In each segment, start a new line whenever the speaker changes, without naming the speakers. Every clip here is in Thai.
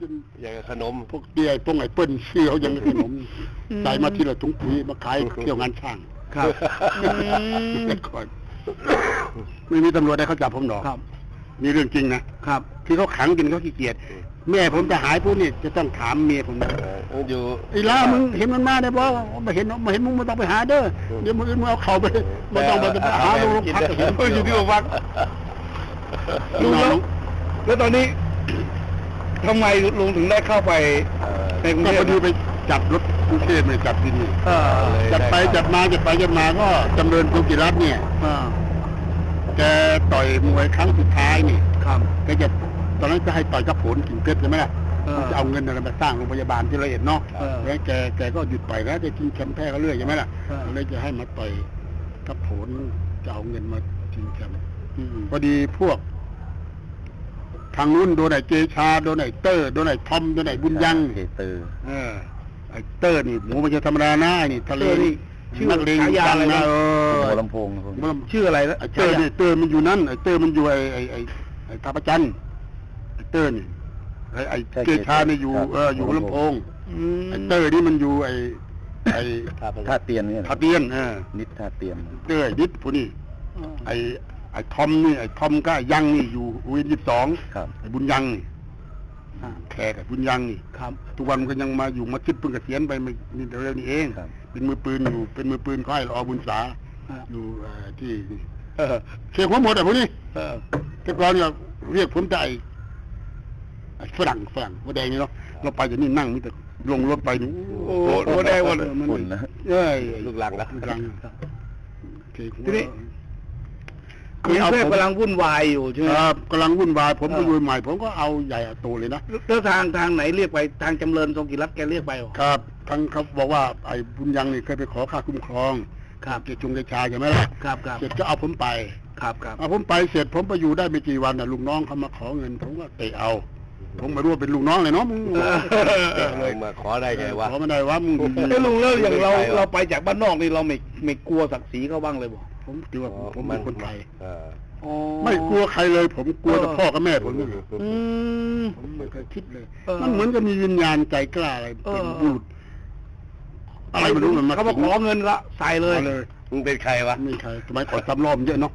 จน
อย่างกับขนม
พวกเตี้ยพวกไอ้เปิ้ลเชี่ยวยังขนม
อืม
ใส่มาทีละถุงปุ๋ยมาขายเที่ยวงานช่าง
ครับอืม
แต่ก่อนไม่มีตำรวจได้เขาจับผมหรอก
ครับ
นี่เรื่องจริงนะครับ ที่เขาขังกินเขาขี้เกียจแม่ผมจะหายพวกนี้จะต้องถามเมียผมนะ
เอออยู่
ไอ้ล่ามึงเห็นมันมาได้บ่มาเห็นมาเห็นมึงไม่ต้องไปหาเด้อเดี๋ยวมึงมึงเอาเข่าไปไม่ต้องไปหาโรงพักเห็นอยู่ที่โรงพัก
ลุงแล้วแล้วตอนนี้ ทำไมลุงถึงได้เข้าไป
เออ
ในกรุง
ก็
เท
พ
พ
อดีไปจับรถกรุงเทพเนี่ยจับที่นี่
เออ
จับไปจับมาจับไปจับมาก็จำเริญกุกิรัตน์เนี่ย
เออ
แกต่อยมวยครั้งสุดท้ายนี่
ครับ
แกจะตอนนั้นจะให้ต่อยกับผลกิ่งเพชรใช่ไหมล่ะ
เออ
จะเอาเงินอะไรมาสร้างโรงพยาบาลที่ละเอียดเนาะ
เออ
แล้วแกแกก็หยุดต่อยแล้วจะกินแชมป์แพ้เขาเรื่อยใช่ไหมล่ะ
เออ
เลยจะให้มาต่อยกับผลจะเอาเงินมาชิงแชมป์
อืม
พอดีพวก ทางนู้นโดนไอ้เจชาโดนไอ้เตอร์โดนไอ้ทอมโดนไอ้บุญยัง
เฮเตอร์
เออไอ้เตอร์นี่หมูมันจะธรรมดานะไอ้นี่ทะเล
เตอร์นี่
นี่
ชื่อ
นักเลง
ฉายา
ดัง
อะไร
นะ
นะ
เออ
หัวลำโพงครับ
มัน
ชื่ออะไรนะ
ไอ้เตอร์นี่เตอร์มันอยู่นั่นไอ้เตอร์มันอยู่ไอ้ไอ้ไอ้ไอ้ท่าประจันทร์ไอ้เตอร์นี่ไอ้ไอ้เจชาเนี่ยอยู่เอออยู่ลำโพง
อืม
ไอ้เตอร์นี่มันอยู่ไอ้ไอ้
ท่าเตียนเนี่ย
ทาเตียนเออ
นิดท่าเตียน
เตอร์ไอ้ดิษผู้นี่ไอ้ ไอ้ทอมนี่ไอ้ทอมก็ไอ้ยังนี่อยู่วินยี่สิบสอง
ครับ
ไอ้บุญยังนี่อ่าแขกไอ้บุญยังนี่
ครับ
ทุกวันมันก็ยังมาอยู่มาคิดเพิ่งเกษียณไปไม่นี่เร็วๆนี้เอง
ครับ
เป็นมือปืนอยู่ เป็นมือปืนค่ายรอบุญษา
อ่า
อยู่เอ่อที่เออเขียหัวหมดอะพวกนี้
เออ
แต่ก่อนเนี่ยเรียกผมแต่ไอ้ไอ้ฝรั่งฝรั่งหัวแดงนี่เนาะเราไปจากนี่นั่งนี่แต่ลงรถไปนี่โอ้โหหัวแดงหมดเลย
ฝุ่นนะ
เอ้ย
ลูกหลังนะ
ลูกหลังเขียหัว
ทีนี้
เค
กรุ
ย
ง
เอา
เทพ
ผม
กำลังวุ่นวายอยู่ใช่ไหม
ครับกำลังวุ่นวายผม
เอ
ก็
อ
อยู่ใหม่ ผมก็เอาใหญ่เอาโตเลยนะ
แล้วทางทางไหนเรียกไปทางจำเริญทรงกิรัตน์แกเรียกไปเหรอ
ครับทั้งเขาบอกว่าไอ้บุญยังนี่เคยไปขอค่าคุ้มครอง
ครับ
เกจงเกชาใช่ไหมล่ะ
ครับครับ
เสร็จก็เอาผมไป
ครับครับ
เอาผมไปเสร็จผมไปอยู่ได้ไม่กี่วันน่ะลูกน้องเขามาขอเงินผมก็เตะเอาผมไม่รู้ว่าเป็นลูกน้องเลยเนาะมึง
เออเลยมาขอได้ไงวะ
ขอไม่ได้ว่ามึง
ไอ้ยลุงแล้วอย่างเรา
ไม่ใช่หรอ
เราไปจากบ้านนอกนี่เราไม่ไม่กลัวศักดิ์ศรีเขาบ้างเลยบ่
ผมคิดว่าผมเป็นคนไทย
เออ
อ๋อ
ไม่กลัวใครเลย ผมกลัวแต่
เออ
พ่อกับแม่ผมนี่
อืม
ผมไม่เคยคิดเลย
เออ
มันเหมือนกับมีวิญญาณใจกล้าอะไร
เออ
เป็นบุรุษอะไรไม่รู้มันมา
เขามาขอเงินละใส่เลย
อาเลย
มึงเป็นใครวะ
ไม่ใช่สมัยก่อนสำรอบเยอะเนาะ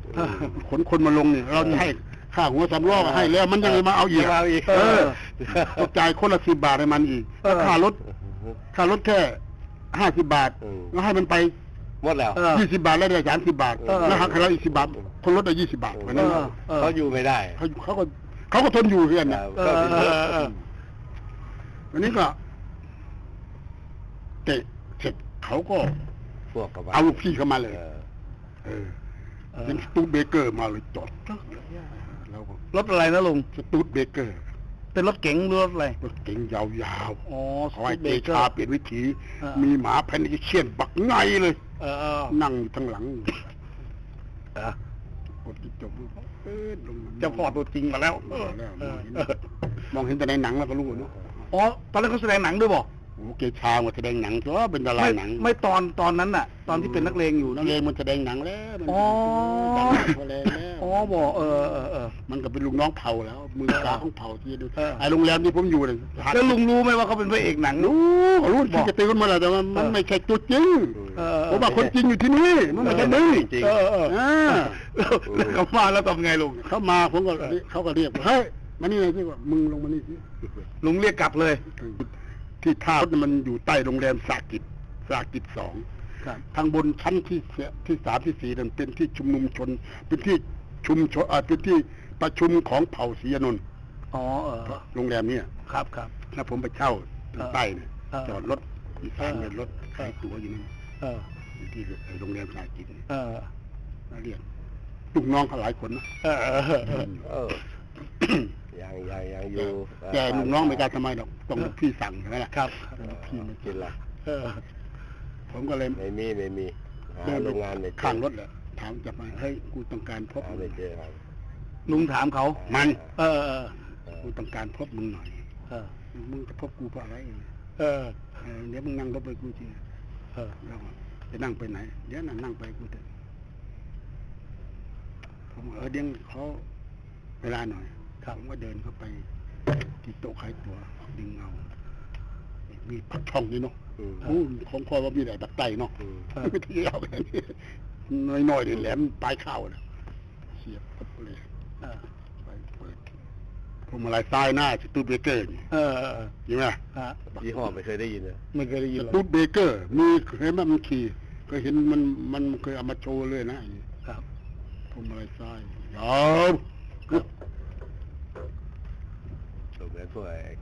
ขนคนมาลงเนี่ยเราให้ค่าหัวสำรอบให้แล้วมันยังมาเอาอีก
มาเอาอีก
เออต้องจ่ายคนละสิบบาทให้มันอีก
เออ
ค่ารถ ค่ารถแค่ห้าสิบบาท
อืม
แล้วให้มันไป
หมดแล้ว
เออ
ยี่สิบบาทแล้วได้สามสิบบาท
เออ
แล้วหักให้เราอีกสิบบาท คนรถได้ยี่สิบบาทเพราะนั้น
เออเออ
เขาอยู่ไม่ได้
เขาเขาก็เขาก็ทนอยู่เพื่อนนะ
ครับ
เออเออเออ
อันนี้ก็เตะเสร็จเขาก็
พวกกับ
เอาลูกพี่เข้ามาเลย
เออ
เออ
เออ
เป็นสตูดเบเกอร์มาเลยจอดแล้วก็
รถอะไรนะลุง
สตูดเบเกอร์
เป็นรถเก๋งหรือรถอะไร
รถเก๋งยาว
อ๋อ
ๆขอให้
ส
เก
กูตเบเกอ
ชา
ร์
เปลี่ยนวิถี
เออ
มีหมาแพนดิเชียนบักไงเลย
เออเออ
นั่งอยู่ทั้งหลัง
เออก
ดกระจกดูเอ๊ะลงมา
เจ้าพ่อตัวจริงมาแล้ว
มาแล้ว
เออ
มองเห็นมองเห็นแต่ในหนังแล้วก็รู้เนาะ
อ๋อตอนนั้นเขาแสดงหนังด้วยบ่
โอ้เกชามาแสดงหนังตัวเป็นดารา
ไม่
หนัง
ไม่ตอนตอนนั้นน่ะ ตอนที่เป็นนักเลงอยู่
นักเลงมันแสดงหนังแล้วมัน
อ๋อ
ดังหนังพอแล้ว แล้ว
อ๋อบ่เออเออเออ
มันก็เป็นลูกน้องเผ่าแล้ว มือตาของเผ่าที่ดู
เออ
ไอ้โรงแรมที่ผมอยู่เนี่ย
แล้วลุงรู้ไหมว่าเขาเป็นพระเอกหนัง
รู้รู้
บ
ที่
อก
กระตือกันมาแล้วแต่ว่ามัน
เออ
ไม่ใช่ตัวจริง
เออเออ
ผมว่าคนจริงอยู่ที่นี่มันไม่ใช่มึง
จริง
เออเออ
อ่า
แล้วแล้วเขามาแล้วทำไงลุง
เขามาผมก็เรียกเขาก็เรียกว่าเฮ้ยมานี่เลยสิว่ามึงลงมานี่สิ
ลุงเรียกกลับเลย
ที่ท่ารถมันอยู่ใต้โรงแรมสากิจสากิจสอง
ครับ
ทางบนชั้นที่เสียที่สามที่สี่นั่นเป็นที่ชุมนุมชน เป็นที่ ชุมชนอ่าเป็นที่ประชุมของเผ่าศรีอนนท์
อ๋อเออ
โรงแรมเนี่ย
ครับครับ
แล้วผมไปเช่าทางใต้เนี่ย
เออ
จอดรถอีสาน
เออ
เนี่ยรถขายตั๋วอยู่นี่
เออ
อยู่ที่โรงแรมสากิจเนี่ย
เออ
แล้วเรียกลูกน้องเขาหลายคนนะ
เออเออเออ
เออ ยังยังยังอยู่
แต่ลูกน้องไม่กล้าทำไมหรอกต้องลูกพี่สั่งใช่ไหมล่ะ
ครับ
ลูกพี่ไม่
กินละ
เออ
ผมก็เลย
ไม่มีไม่มีหา
เดิน
โร
ไป
งงานไม่เจอ
ข้างรถแหละ ถามจะมาเฮ้ยกูต้องการพบ
หา
มึ
ไม่
ง
เจอครับ
ลุงถามเขา
มัน
เออเออ
เออ
กูต้องการพบมึงหน่อย
เออ
มึงจะพบกูเพราะอะไร
เออ
เออเดี๋ยวมึงนั่งรถไปกูที
เออ
แล้วจะนั่งไปไหน เดี๋ยวนั่งนั่งไปกูเถอะผมบอกเออเดี๋ยวเขาเวลาหน่อยผมก็เดินเข้าไปที่โต๊ะขายตัวดึงเอามีปักช่องนี่เนาะ
อืม
โอ้ของคอยว่ามีแต่ปักไตเนาะ
อืม
ไม่ที่เอาแบบนี้ น้อยๆนี่แหลมปลายข้าวนะเสียบปุ๊บเลย
เออ
ไปเปิดพวงมาลัยซ้ายหน้าสตูดเบเกอร์นี่
เออเออ
เห็นไหม
ฮะ
ยี่ห้อไม่เคยได้ยินเลย
ไม่เคยได้ยิน
ส
หรอก
ตูดเบเกอร์มีเห็นไหมมันขี่ก็เห็นมันมันเคยเอามาโชว์เลยนะไอ้
ครับ
พวงมาลัยซ้ายยาว
ครับ
เหมือนพวกไอ้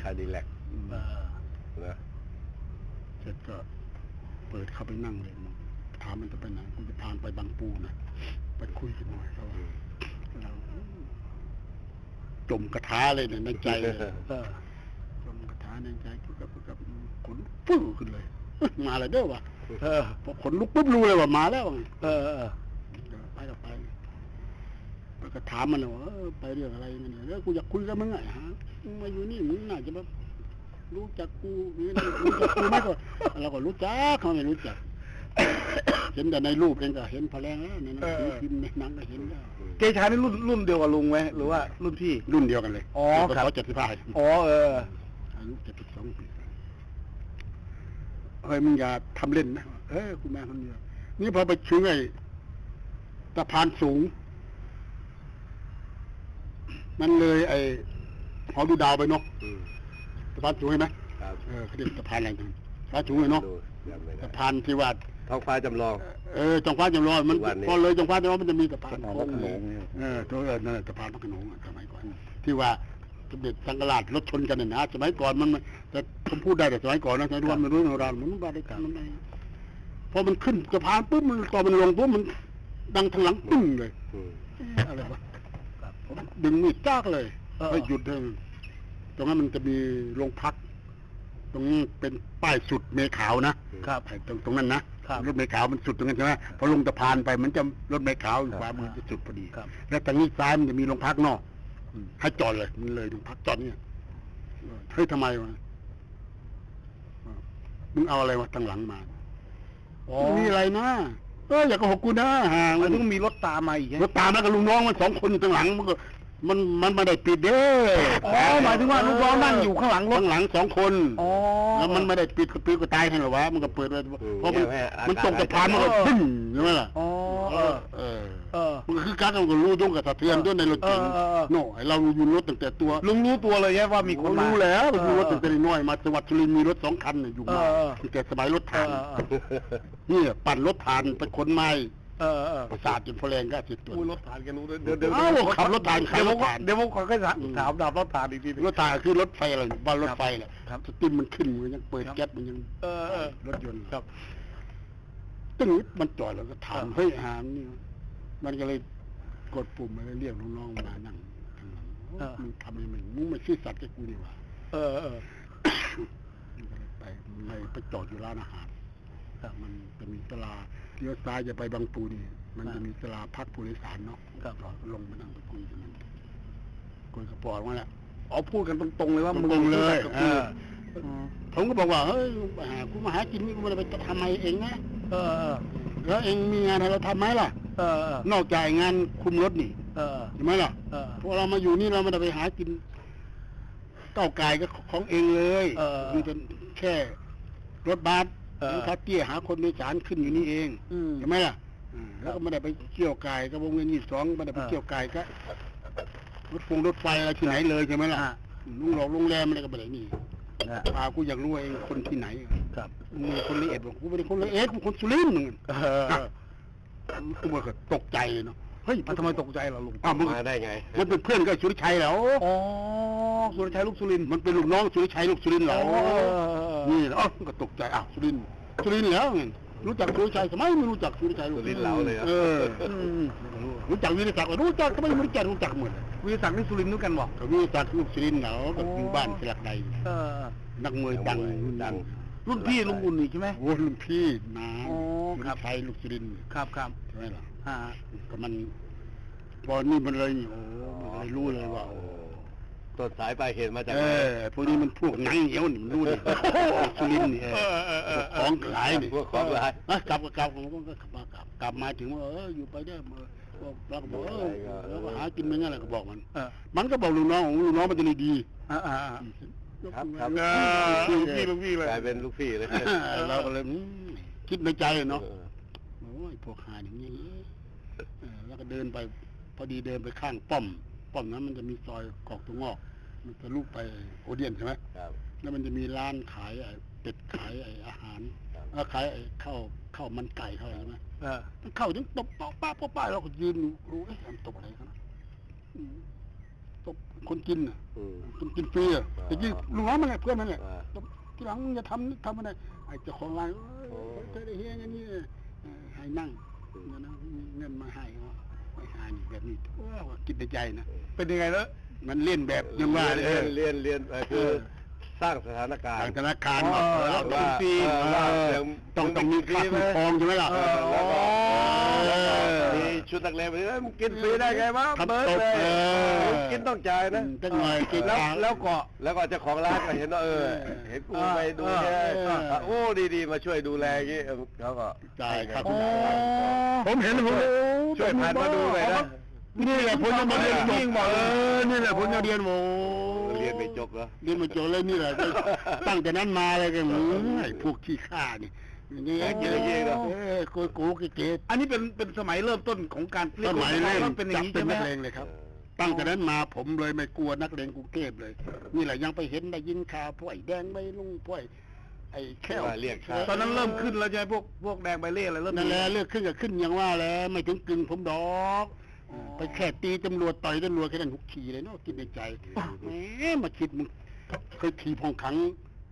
คาดิแลก
เออ
นะ
เสร็จก็เปิดเข้าไปนั่งเลยมอง ถามมันจะไปไหนกูจะพานไปบางปูนะไปคุยกันหน่อยเขาว่าเราจมกระทาเลยเนี่ยในใจเลย
เออ
จมกระทาในใจก็กับกับขนฟื้นขึ้นเลย มาเลยเด้อวะ
เออ
พอขนลุกปุ๊บรู้เลยว่ามาแล้วไง
เออเออ
เดี๋ยวไปก็ไปแล้วก็ถามมันเลยว่าเออไปเรื่องอะไรมันเนี่ยเออกูอยากคุยกับมึงไงฮะมึงมาอยู่นี่มึงน่าจะแบบรู้จักกูนี่นะรู้จักกูไหมก็เราก็รู้จักเขาไม่รู้จัก เห็นแต่ในรูปเองก็เห็นพอแรงแล้วในหนังสือพิมพ์ในหนังก็เห็นแล้ว
เกชานี่รุ่นรุ่นเดียวกับลุงไหมหรือว่ารุ่นพี่
รุ่นเดียวกันเลย
อ๋อครับ
เจ็ดสิบห้า
อ๋อเออ
อายุเจ็ดสิบสองปีเฮ้ยมึงอย่าทำเล่นนะเออคุณแม่คนเดียวนี่พอไปถึงไอ้สะพานสูง มันเลยไอ้หอดูดาวไปเนาะ
อืม
สะพานสูงเห็นไหม
ครับ
เออเขาเรียกสะพานอะไรกันสะพานสูงเลยเนาะ
ดูจำไม่ได้
สะพานที่ว่า
ท้องฟ้าจำลอง
เออจงฟ้าจำลองมัน
วันนี้
พอเลยจงฟ้าจำลองมันจะมีสะพาน
สะพาน
โค้ง
พระโขนงเนี่ย
เออตัวเออนั่นแหละสะพานพระโขนงอะสมัยก่อนที่ว่าสมเด็จสังกราชรถชนกันเนี่ยนะสมัยก่อนมันแต่ผมพูดได้แต่สมัยก่อนนะสมัยวันมันรู้โนราณมันบาได้กันมันไม่พอมันขึ้นสะพานปุ๊บมันตอนมันลงปุ๊บมันดังทางหลังปึ้งเลย
อืม
เอ๊ะอะไรวะผมดึงมีดจ้ากเลย
เออ
ให้หยุดเถอะตรงนั้นมันจะมีโรงพัก ตรงนี้เป็นป้ายสุดเมขาวนะครับ ไอ้ตรงตรงนั้นนะค รับรถเมขาวมันสุดตรงนั้นใช่ไหมพอลงสะพานไปมันจะรถเมขาวอยู่ขวามือจะสุดพอดี
ครับ
แล้วทางนี้ซ้ายมันจะมีโรงพักนอกให้จอดเลยมันเลยโรงพักจอดเนี่ยเฮ้ยทำไมวะมึงเอาอะไรวะทางหลังมา
อ๋อ
ไม่มีอะไรนะเอออย่าโกหกกูนะห่าง
มัน
มัน
ต้องมีรถตามมาอีกไง
รถตามแล้วกับลุงน้องมันสองคนอยู่ทางหลังมันก็ มันมันไม่ได้ปิดเด้อ
อ๋อหมายถึงว่าลูกน้องนั่งอยู่ข้างหลังรถ
ข้างหลังสองคน
อ๋อ
แล้วมันไม่ได้ปิดก็ปิดก็ตายให้หรอวะมันก็เปิดไว้เพราะมันมันตกสะพานมันก็พึ่งใช่ไหมล่ะ
อ๋อเออ
เออ
เออ
มันก็คือการเราก็รู้ต้องกับสะเทือนด้วยในรถเก๋ง
เออเออเออ
โน่ไอ้เราอยู่รถตั้งแต่ตัว
ลุงรู้ตัวเลยใช่ว่ามีคนมา
รู้แล้วมันอยู่รถตั้งแต่
เออ
น้อยมาจังหวัดสุรินทร์มีรถสองคันเนี่ยอยู่มา
เออเออ
ตั้งแต่สมัยรถ
เอ
ถ่าน
อเออ
เนี่ยปั่นรถถ่านไปขนไม้
เออเออ
ประสาทจนพอแรงก็สิบตัว
อุ้ยรถผ่านกันรู้ด้วยเดี๋ยวเดี๋ยว
เอ้าขับรถผ่านขับ
เดี๋ยว
ร
ผ
ถ
ม
ผ่าน
เดี๋ยวผมขอแค่ถามดับรถผ่านอีกทีหนึง
รถถ่านคือรถไฟอะไรบ้านรถไฟแหละ
ครับ
สติมมันขึ้นมันยังเปิด
ครับ
แก๊สมันยัง
เออเออ
รถยนต์
ครับ
ตึ้งมันจอดแล้วก็ถาม
เออ
เฮ้ยหามนี่มันก็เลยกดปุ่มมาแล้วเรียกน้องๆมานั่งข้างหลังโอ้มึงทำยังไงมึงไม่ซื่อสัตย์กับกูดีกว่า
เออเออ
มันก็เลยไปไม่ไปจอดอยู่ร้านอาหาร
ครับ
มันจะมีตลา เลี้ยวซ้ายจะไปบางปูนี่ มันจะมีตลาพักผู้โดยสารเนาะ
ครับ
จอดลงมานั่งไปคุยกันมันคุยกับปอดว่าแหละ
อ๋อพูดกันตรงๆเลยว่า
ต
มึง
รงๆเลย
กับ
เอ
กู
อผมก็บอกว่าเฮ้ยมาหากูมาหากินนี่กูไม่ได้ไปทำไมเองนะ
เออเออ
แล้วเองมีงานให้เราทำไหมล่ะ
เออเออน
อกจากงานคุมรถนี่
เออ
ใช่ไหมล่ะ
เออ
พวกเรามาอยู่นี่เราไม่ได้ไปหากินเก้าวไก่ก็ของเองเลย
เออ
มีแต่แค่รถบัส
เออ
รถคัสเตี้ยหาคนโดยสารขึ้นอยู่นี่เอง
อืม
ใช่ไหมล่ะอืมแล้วก็ไม่ได้ไปเกี่ยวไก่กับวงเงินยี่สองไม่ได้ไป
เออ
เกี่ยวไก่ก็รถฟงรถไฟอะไรที่ไหนเลยใช่ไหมล่ะ
อะ
ลุงหลอกโรงแรมอะไรก็ไม่ได้นี่
นะ
พากูอยากรู้ว่าเองคนที่ไหน
ครับ
มึงคนละเอียดบอกกูไม่ได้คนละเอียดกูคนสุรินทร์มึง
เออเออ
กูก็ตกใจเลยเนาะ เฮ้ย
มันทำไมตกใจล่ะลุง
อ้าวมึง
มาได้ไง
มันเป็นเพื่อนกับสุริชัยแล้ว
อ๋อสุรชัยลูกสุรินทร์
มันเป็นลูกน้องสุริชัยลูกสุรินทร์เหรอ
อ๋อเออเออ
นี่แล้วก็ตกใจอ้าวสุรินทร์สุรินทร์แล้วไงรู้จักสุริชัยทำไมไม่รู้จักสุริชัยลูก
สุรินทร์เหลาเลยเหรอ
เออ
อืม
รู้จักวิริศักดิ์รู้จักทำไมไม่รู้จักรู้จักหมด
วิทยาศักดิ์นี่สุรินทร์ด้วยกันบอก
ก็วิริศักดิ์ลูกสุรินทร์เหรอก็อยู่บ้านสลักใด
เออ
นักมวยดัง
ดัง
รุ่นพี่ลุงอุ่นนี่ใช่ไหม
โอ้รุ่นพี่นา
อ๋อ
สุ
ครั
ริ
บ
ชัยลูกสุรินทร์
ครับครับ
ใช่ไหมล่ะ
อ่า
ก็มันพอนี่มันเลยนี่โอ้มันเลยรู้เลยว่าโอ้
ต้นสายปลายเหตุมาจาก
เอ
ไหน
อพวกนี้มันพวกหนังเหนียวนี่มันรู้ดิสุรินทร์นี่เออพวกของขายนี่
พวกของขาย
เอ้ยกลับก็กลับผมก็กลับมากลับกลับมาถึงว่าเอออยู่ไปได้มาพวกเราก็บอกเออเราก็หาากินไม่งั้นแหละก็บอกมัน
เออ
มันก็บอกลูกน้องของลูกน้องมันจะดีดี
อ่าอ่าอ่า
ครับครับ
เออลูกพี่ลูกพี่เลย
กลายเป็นลูกพี่เลย
เราก็เลยอืมคิดในใจเนาะ
ออ
โอ้ยพวกหาอย่างนี้เออแล้วก็เดินไป พอดีเดินไปข้างป้อม ป้อมนั้นมันจะมีซอยกอกตัวงอก มันจะลูกไปโอเดียนใช่ไหม
ครับ
แล้วมันจะมีร้านขายไอ้เป็ดขายไอ้อาหาร
ครับ
แล้วขายไอ้ข้าวข้าวมันไก่ข้าวอะไรใช่ไหม
เออ
มันเข้าถึงตบป้าป้าป้าป้าเราก็ยืนดูเอ๊ะมันตบอะไรกันนะอืมตบ คนกินน่ะ
อืม
คนกินฟรีอะ
อ่า
แต่ยี่ลูกน้องมันแหละเพื่อนมันแหละ
อ่า
ตบทีหลังมึงจะทำทำอะไรไอ้เจ้าของร้านเอ้ย
โอ้
เธอได้เฮียอย่างนี้เออให้นั่งเงินนะมีเงินมาให้เขาไอ้หานี่แบบนี้ว้าวคิดในใจนะ
เป็นยังไงแล้ว
มันเล่นแบบยังว่าเลย
เรียนเรียนเรียนเอ่อคือ สร้างสถานการ
ทาง
ณ์
ธนาคาร
อ๋อ
เออ
แล้ว
ต้อง
ฟรี
เออ
ว่า
เออ
ยัง
ต้องต้องมีค่าคุ้มครองใช่ไหมล่ะ
เออแล้วก็
เออ
มีชุดนักเรียนไปเลยมึงกินฟรีได้ไงวะ
ครับ
เบิร์ดเลย
เออ
มึงกินต้องจ่ายนะ
ตั้งหน่อยกิน
แล้ว
ทาง
แล้วก็แล้วก็เจ้าของร้านก็เห็นว่าเออ
เออ
เห็นกู
เออ
ไปดู
เออ
แล
เออ
โอ้ดีๆมาช่วยดูแลอย่างงี้เออเขาก็
จ่ายครับ
ให้
ผมเห็นผม
ช่วยผ่านมาดูหน่อยนะ
นี่แหละผมจะมาเรียนจบเออนี่แหละผมจะเรียนโม
เรียนไป จบเหรอ
เรียนมาจบเลยนี่แหละ ตั้งแต่นั้นมาเลยกันไอ้พวกขี้ข้านี่นี่
เก่งๆเนอะ
เออโกยโก้เก๋
อันนี้เป็นเป็นสมัยเริ่มต้นของการ
ๆ
เรีย
ส
ก
มัยเล่น
ว่าเป็นอย่าง
จับ
นี้
เป็น
ใช่ไหม
นักเลงเลยครับ ตั้งแต่นั้นมาผมเลยไม่กลัวนักเลงกรุงเทพเลย นี่แหละยังไปเห็นได้ยินข่าวพวกไอ้แดงใบลุงพวกไอ้ไอ้แค่ว
ว่าเรียกค่า
ตอนนั้นเริ่มขึ้นแล้วใช่ไหมพวกพวกแดงใบเล่อะไรเริ่ม
นั่นแหละเลือกขึ้นกับขึ้นอย่างว่าแหล้ว ไม่ถึงกึ่งผมดอก
อ๋อ
ไปแค่ตีตำรวจต่อยตำรวจแค่นั้นหุกขี่เลยเนาะคิดในใจแหมมาคิดมึงเคยทีพองขัง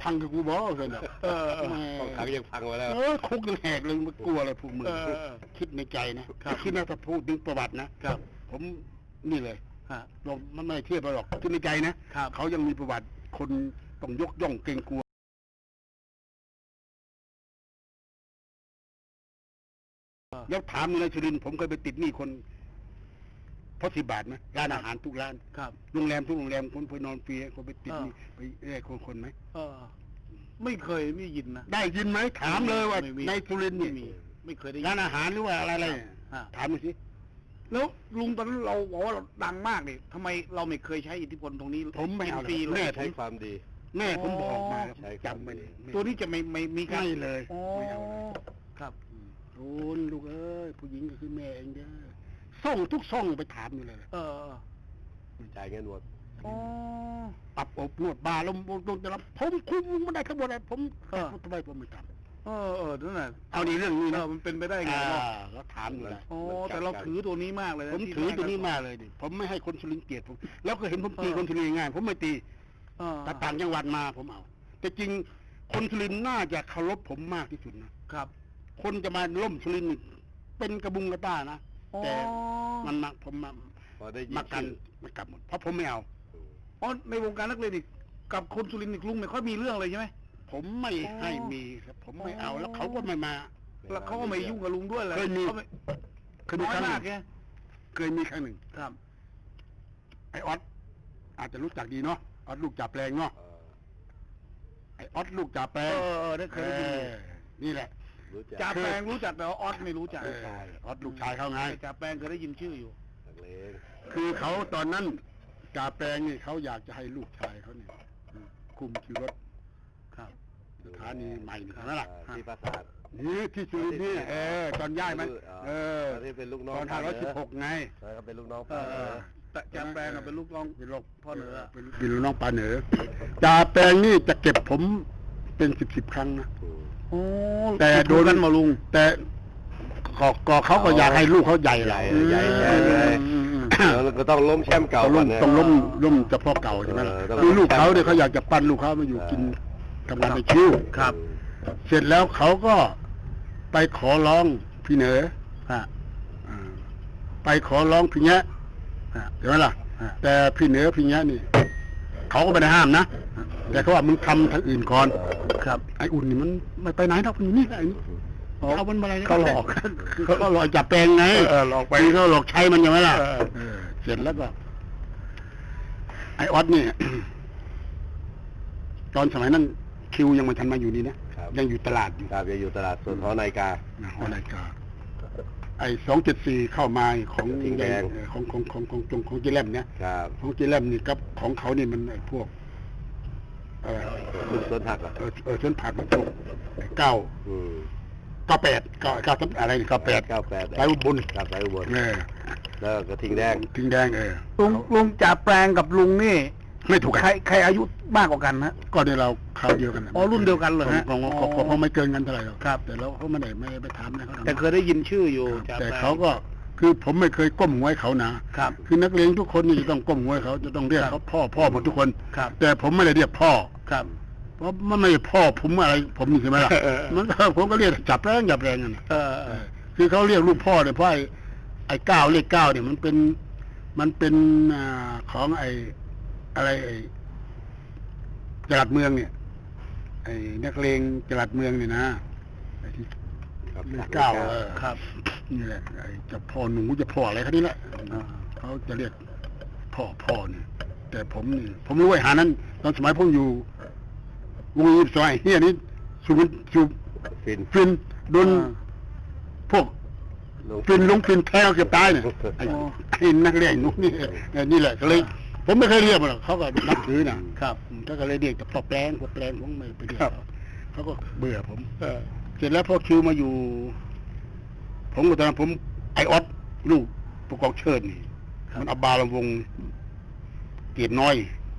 พังกับกูบอเลยเนาะ
เออเออ
แหม
ของขังยังพังมาแล้ว
เออคุกยังแหกเลยมันกลัวอะไรพวกมึง
เออเออ
คิดในใจนะครับคิดนะถ้าพูดถึงประวัตินะครับ ผมนี่เลย
ฮะ
เรามันไม่เทียบไปหรอกคิดในใจนะครับเขายังมีประวัติคนต้องยกย่องเกรงกลัวแล้วถามในสุรินทร์ผมเคยไปติดหนี้คน เพราะสิบบาทไหมร้านอาหารทุกร้าน
ครับ
โรงแรมทุกโรงแรมคนไปนอนฟรีคนไปติดหนี้ไปเอ้ยคนคนไหม
เออ ไม่เคยไม่ยินนะ
ได้ยินไหมถามเลยว่า
ไม่มี
ในสุรินทร์
ไม่
นี่
มีไม่เคยได้ยิน
ร้านอาหารหรือว่าอะไรอะไร
ฮะ
ถามหน่อยสิ
แล้วลุงตอนนั้นเราบอกว่าเราดังมากนี่ทำไมเราไม่เคยใช้อิทธิพลตรงนี้
ผมไม่เอา
ฟรี
เลย
เล
แม่
ย
ใช้ความดี
แม่ผมบอกมา
ใช่ครับ
จำไปเลยแม่
ตัวนี้จะไม่ไม่มีการ
ไม่เลย
อ๋อ
ไม่เอาเลย
ครับ
โดนลูกเอ้ยผู้หญิงก็คือแม่เองเด้อ ส่งทุกส่องไปถามอยู่เลย
เออเออ
จ่ายเงินหมด
อ๋อ
ปรับอบนวดบาร์ลมลงจะรับผมคุมไม่ได้ทั้งหมดเลยผม
เออ
ทำไมผมไม่ทำ
เออเออนั่นแหละ
เอานี่เรื่องนี้
เอ
นะ
อมันเป็นไปได้ไง
อ่า
เนาะ
แล้วถามอยู่เลย
โอ้แต่เราถือตัวนี้มากเลยนะ
ผม
ที่
ถือตัวนี้
บ้
มากเลยดิผมไม่ให้คนสุรินทร์เกลียดผมแล้วก็เห็นผมตี
เออ
คนสุรินทร์ง่ายผมไม่ตี
เออ
แต่ต่างจังหวัดมาผมเอา แต่จริงคนสุรินทร์น่าจะเคารพผมมากที่สุดนะครับ คนจะมาล่มสุรินทร์นี่เป็นกระบุงกระต้านะ
อ๋อ
แต่มันมาผมมา
พอได้ยิน
มากัน
ชื่อ
มากลับหมดเพราะผมไม่เอา
อ๋อในวงการนักเรียนอีกกับคนสุรินทร์อีกลุงไม่ค่อยมีเรื่องเลยใช่ไหม
ผมไม่
อ๋อ
ให้มีครับ ผมไม่เอา
อ๋อ
แล้วเขาก็ไม่มา
แล้วเขาก็ไม่ยุ่งกับลุงด้วยเลย
เคยมี
ขาไม่
เคยมี
น้อ
ค
ย
รั้งห
มา
นึ่
ก
ง
ไง
เคยมีครั้งหนึ่ง
ครับ
ไอออสอาจจะรู้จักดีเนาะออสลูกจ่าแปลงเนาะ
เออ
ไอออสลูกจ่าแปล
เองอเออได้เคยได้ยิน
เออนี่แหละ
รู้จัก
จ่าแปลงรู้จักแต่ว่าออสไม่รู้จัก
เออออสลูกชายเขาไง
จ่าแปลงเคยได้ยินชื่ออยู่
นักเลง
คือเขาตอนนั้นจ่าแปลงนี่เขาอยากจะให้ลูกชายเขาเนี่ยคุมคิวรถ
ครับ
สถานีใหม่นี่ใช่ไหมล่ะ
อ่าที่ปราสาท
นี่ที่สุรินทร์นี่เออตอนย้ายไหมเออ
ตอนที่เป็นลูกน้อง
ตอนห้าร้อยสิบหกไง
ตอนนั้นก็เป็นลูกน้อง
เออเออแต่จ่าแปลงอะเป็นลูกน้อง
เป็นลูก
พ่อเหนือ
เป็นเป็นลูกน้องปลาเหนือจ่าแปลงนี่จะเก็บผม เป็นสิบสิบครั้งนะ
อืม
โอ้
แต่โดน
กันมาลุง
แต่ก็ก็เขาก็อยากให้ลูกเขาใหญ่
ใหญ่
อืม
ใหญ่แน่เลย
อืมอืม
แล้วก็ต้องล้มแชมป์เก่า
ต้อง
ก่
ล้
อน
ม
นะ
ต้องล้มล้มเฉพาะเก่าใช่ไหมล่ะ
เออต้อง
คือลูกเขาเนี่ย
ล้ม
เขาอยากจะปั้นลูกเขามาอยู่กิน
เออ
ทำงานในคิว
ครับ
เสร็จแล้วเขาก็ไปขอร้องพี่เหนือ
ฮะ
อ่าไปขอร้องพี่แงะ
ฮะ
ใช่ไหมล่ะ
ฮะ
แต่พี่เหนือพี่แงะนี่เขาก็ไม่ได้ห้ามนะ แต่เขาว่ามึงทำทางอื่นก่อน
ครับ
ไอ้อุ่นนี่มันไม่ไปไหนหรอกมันอยู่นี่ไอ้นี่เอามันมาอะไร
เขาหลอก
เขาก็หลอกจับแปลงไง
เออหลอกไป
คือเขาหลอกใช้มันใช่ไหมล่ะ
เออ
เออเสร็จแล้วก็ ไอ้ออสเนี่ยตอนสมัยนั้นคิวยังไม่ทันมาอยู่นี่นะครับยังอยู่ตลาดอยู่
ครับจะอยู่ตลาดสดหอนาฬิกา
นะหอนาฬิกา ไอ้สองเจ็ดสี่เข้ามาของ
กระทิงแดง
เออของของของของของของจีแรมเนี่ย
ครับ
ของจีแรมนี่กับของเขานี่มันไอ้พวก เออ
ลูกต้นผักอะ
เออเออเส้นผักมันพวกเก้า
อืม
เก้าแปดเก้าเก้าอะไรนี่เก้าแปด
เก้าแปด
สายอุบล
กับสายอุบล
เออ
แล้วกระทิงแดง
ทิ้งแดงเออ
ลุงลุงจ่าแปลงกับลุงนี่
ไม่ถูกกัน
ใครใครอายุมากกว่ากันฮะ
ก็เดี๋ยวเราคราวเดียวกันะ
อ๋อรุ่นเดียวกันเหรอฮะ
ของของ
อ๋อ
ของของเขาไม่เกินกันเท่าไหร่หรอกครับ แต่เราเขาไม่ได้ไม่ได้ไปถามอะไรเขาหรอก
แต่เคยได้ยินชื่ออยู่จ่า
แต่
แปลง
เขาก็ คือผมไม่เคยก้มหัวให้เขานะครับคือนักเรียนทุกคนนี่จะต้องก้มหัวให้เขาจะต้องเรียก
ครับ
เขาพ่อพ่อหมดทุกคน
ครับ
แต่ผมไม่ได้เรียกพ่อ
ครับ
เพราะมันไม่ใช่พ่อผมอะไร ผมนี่ใช่ไหมล่ะ
เออ
มันก็ผมก็เรียกจับแรงจับแรงกันน่ะ
เออ
เออคือเขาเรียกลูกพ่อเนี่ยเพราะไอ้ไอ้เก้าเลขเก้าเนี่ยมันเป็นมันเป็นอ่าของไอ้อะไรไอ้จรัดเมืองเนี่ย ไอ้นักเลงจรัดเมืองเนี่ยนะไอ้ที่
ครับ
เลขเก้าเออ
ครับ
นี่แหละไอ้เจะพ่อหนูเจะพ่ออะไรเขานี่แหละ
อ่า
เขาจะเรียกพ่อพ่อเนี่ยแต่ผมนี่ผมรู้ไอ้หานั้น ตอนสมัยผมอยู่วงยีบซอยเฮียนี่สูบสูบ
ฟิน
ฟินโดน
อ่า
พวก
ลูก
ฟินลงฟินแทงเกือบตายเนี่ยไอ้
อ๋อ
ไอ้นักเรียนหนุนี่เออนี่แหละก็เลย ผมไม่เคยเรียกมันหรอกเขาก็นับถือนะครับเขาก็เลยเรียกแต่พอแปลงพอแปลงผมไม่ไปเรียก
ครับ
เขาเขาก็เบื่อผม เสร็จแล้วพอคิวมาอยู่ ผมก็ตอนนั้นผมไอออสลูกประกอบเชิดนี่มันเอาบาลำวงเกียรติน้อย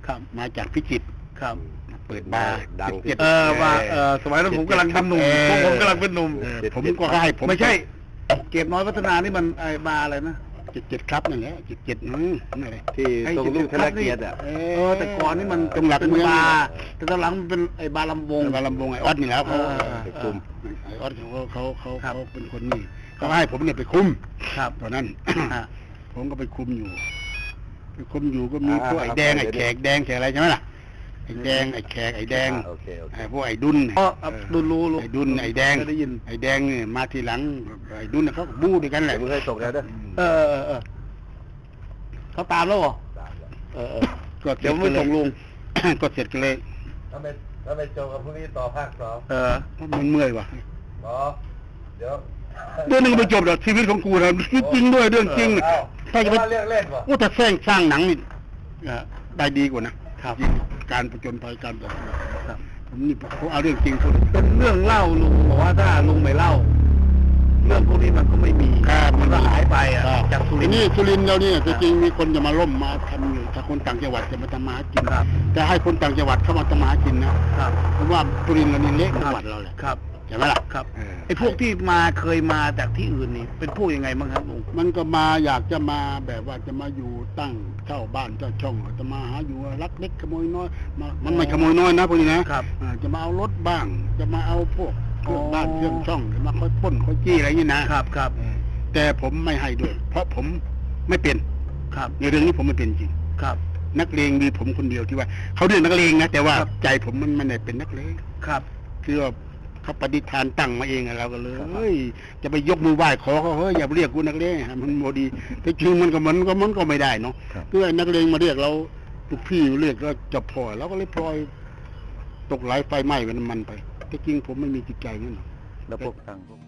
ครับ
มาจากพิจิตร
ครับ
เปิดบาร์
ดัง
เจ็ด
เออว่าเออสมัยนั้นผมกำลังทำหนุ่ม
เออ
พวกผมกำลังเป็นหนุ่ม
เออผมก็ให้ผม
ไม่ใช่ เกตน้อยพัฒนานี่มันไอ้บาร์อะไรนะ
เจ็ดเจ็ดครับนั่นแหละเจ็ดเจ็ดนั่นนั่นแหละ
ที่ตรงลูกธนเกียรติอะ
เอ
เออแต่ก่อนนี่มัน
ตรงหลัก
เป็น
เมือง
บาร์แต่ตอนหลังมันเป็นไอ้บาร์ลำว
ว
ง
งบาลำวงไอออสนี่แล้วเขา
เออ
ไปคุม
ไอออสเขาเขาเขา
ครับ
เขาเป็นคนนี่เขาให้ผมเนี่ยไปคุม
ครับ
ตอนนั้น
อะ
ผมก็ไปคุมอยู่ไปคุมอยู่ก็มี
อ่า
พวกไอ้แดง
ครับ
ไอ้แขกแดงแขกอะไรใช่ไหมล่ะ ไอ้แดงไอ้แขกไอ้แดง
อ่าโอเคโอเค
ไอ้พวกไอ้ดุน
อ๋ออะดุลรู้รู้
ไอ้ดุนไอ้แดง
เคยได้ยิน
ไอ้แดงเนี่ยมาทีหลังไอ้ดุนน่ะเขาก็บู้ด้วยกันแห
แต่
ละ
มึงเคยตกแล้วเด้อ
เออเออเออเขาตามแล้วเหรอ
ตามแล้ว
เออเออ
ก็
เดี๋ยวไม่ส่งลุง
ก็เสร็จกันเลย
ถ้าไปถ้าไปโจกับพรุ่งนี้ต่อภาคสอง
เออ
มันเมื่อยว่ะ
รอเดี๋ยว
เรื่องนึงไม่จบหรอกชีวิตของกูนะจริงด้วยเรื่องจริง
เอ้า
ถ้าจะไป
ว่าเรื่องเล่นวะ
ว่าถ้าแสร้งสร้างหนังนี่เอ่อได้ดีกว่านะครับ การประจนภัยการต่อสู้
ครับ
ผมนี่ผมเอาเรื่องจริงพูด
เป็นเรื่องเล่าลุงบอกว่าถ้าลุงไม่เล่า เรื่องพวกนี้มันก็ไม่มี
ครับ
มันก็หายไปอะ
ครับ
จากสุริ
ที
นท
นี้
ร์
สุรินทร์เราเนี่ยจริงๆมีคนจะมาล่มมาทำอยู่ถ้าคนต่างจังหวัดจะมาทำมาหากิน
ครับ
จะให้คนต่างจังหวัดเข้ามาทำมาหากินนะครับเพราะว่าสุรินทร์เรานี่เละจังหวัดเราแหละ
ครับ
ใช่ไหมล่ะ
ครับ
เออ
ไอ้พวกที่มาเคยมาจากที่อื่นนี่ เป็นพวกยังไงบ้างครับลุง
มันก็มาอยากจะมาแบบว่าจะมาอยู่ตั้งเช่าบ้านเช่าช่องจะมาหาอยู่ลักเล็กขโมยน้อยมามันไม่ขโมยน้อยนะพวกนี้นะครับอ่าจะมาเอารถบ้าง จะมาเอาพวกเครื่อง
อ๋อ
บ้านเครื่องช่องจะมาค่อยปล้นค่อยจี้อะไรอย่างนี้นะครับ
ครับ
เออแต่ผมไม่ให้ด้วย เพราะผมไม่เป็น
ครับ
ในเรื่องนี้ผมไม่เป็นจริง
ครับ
นักเลงมีผมคนเดียวที่ว่าเขาเรียกนักเลงนะแต่ว่า
ครับ
ใจผมมันไม่ได้เป็นนักเลง
ครับ
คือว่า เขาปฏิทานตั้งมาเองอะเราก็เลยเฮ้ยจะไปยกมือไหว้ขอเขาเฮ้ยอย่าไปเรียกกูนักเลงมันโมดีแต่จริงมันก็มันก็มันก็ไม่ได้เนาะเพื่อนักเลงมาเรียกเราลูกพี่เรียกก็จะพอเราก็เลยพลอย ตกไหลไฟไหม้เป็นน้ำมันไปแต่จริงผมไม่มีจิตใจงั้นหรอก
แล้วพวกทางพวก